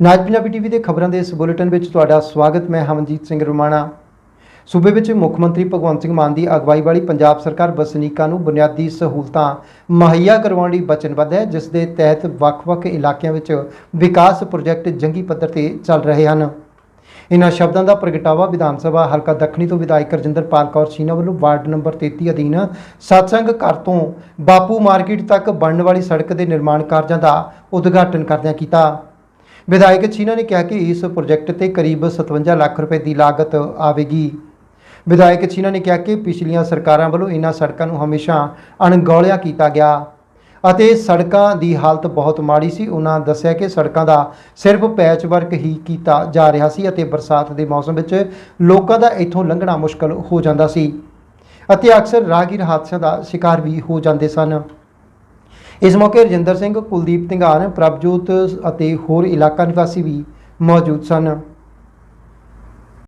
ਨਾਜ Punjabi TV ਦੇ ਖਬਰਾਂ ਦੇ ਇਸ ਬੁਲੇਟਿਨ ਵਿੱਚ ਤੁਹਾਡਾ ਸਵਾਗਤ, ਮੈਂ ਹਮਨਜੀਤ ਸਿੰਘ ਰੁਮਾਣਾ। ਸੂਬੇ ਵਿੱਚ ਮੁੱਖ ਮੰਤਰੀ ਭਗਵੰਤ ਸਿੰਘ ਮਾਨ ਦੀ ਅਗਵਾਈ ਵਾਲੀ ਪੰਜਾਬ ਸਰਕਾਰ ਵਸਨੀਕਾਂ ਨੂੰ ਬੁਨਿਆਦੀ ਸਹੂਲਤਾਂ ਮੁਹੱਈਆ ਕਰਵਾਉਣ ਲਈ ਵਚਨਬੱਧ ਹੈ, ਜਿਸ ਦੇ ਤਹਿਤ ਵੱਖ-ਵੱਖ ਇਲਾਕਿਆਂ ਵਿੱਚ ਵਿਕਾਸ ਪ੍ਰੋਜੈਕਟ ਜੰਗੀ ਪੱਧਰ ਤੇ ਚੱਲ ਰਹੇ ਹਨ। ਇਨ੍ਹਾਂ ਸ਼ਬਦਾਂ ਦਾ ਪ੍ਰਗਟਾਵਾ ਵਿਧਾਨ ਸਭਾ ਹਲਕਾ ਦੱਖਣੀ ਤੋਂ ਵਿਧਾਇਕ ਰਜਿੰਦਰਪਾਲ ਕੌਰ ਸ਼ੀਨਾ ਵੱਲੋਂ ਵਾਰਡ ਨੰਬਰ 33 ਅਧੀਨ ਸਤਸੰਗ ਘਰ ਤੋਂ ਬਾਪੂ ਮਾਰਕੀਟ ਤੱਕ ਬਣਨ ਵਾਲੀ ਸੜਕ ਦੇ ਨਿਰਮਾਣ ਕਾਰਜਾਂ ਦਾ ਉਦਘਾਟਨ ਕਰਦਿਆਂ ਕੀਤਾ। ਵਿਧਾਇਕ ਸ਼ੀਨਾ ਨੇ ਕਿਹਾ ਕਿ ਇਸ ਪ੍ਰੋਜੈਕਟ ਤੇ ਕਰੀਬ 57 ਲੱਖ ਰੁਪਏ ਦੀ ਲਾਗਤ ਆਵੇਗੀ। ਵਿਧਾਇਕ ਸ਼ੀਨਾ ਨੇ ਕਿਹਾ ਕਿ ਪਿਛਲੀਆਂ ਸਰਕਾਰਾਂ ਵੱਲੋਂ ਇਹਨਾਂ ਸੜਕਾਂ ਨੂੰ ਹਮੇਸ਼ਾ ਅਣਗੌਲਿਆ ਕੀਤਾ ਗਿਆ ਅਤੇ ਸੜਕਾਂ ਦੀ ਹਾਲਤ ਬਹੁਤ ਮਾੜੀ ਸੀ। ਉਹਨਾਂ ਦੱਸਿਆ ਕਿ ਸੜਕਾਂ ਦਾ ਸਿਰਫ ਪੈਚ ਵਰਕ ਹੀ ਕੀਤਾ ਜਾ ਰਿਹਾ ਸੀ ਅਤੇ ਬਰਸਾਤ ਦੇ ਮੌਸਮ ਵਿੱਚ ਲੋਕਾਂ ਦਾ ਇੱਥੋਂ ਲੰਘਣਾ ਮੁਸ਼ਕਲ ਹੋ ਜਾਂਦਾ ਸੀ ਅਤੇ ਅਕਸਰ ਰਾਹਗੀਰ ਹਾਦਸਿਆਂ ਦਾ ਸ਼ਿਕਾਰ ਵੀ ਹੋ ਜਾਂਦੇ ਸਨ। ਇਸ ਮੌਕੇ ਰਜਿੰਦਰ ਸਿੰਘ ਕੁਲਦੀਪ ਧਿੰਗਾਨ ਪ੍ਰਭਜੋਤ ਅਤੇ ਹੋਰ ਇਲਾਕਾ ਨਿਵਾਸੀ ਵੀ ਮੌਜੂਦ ਸਨ।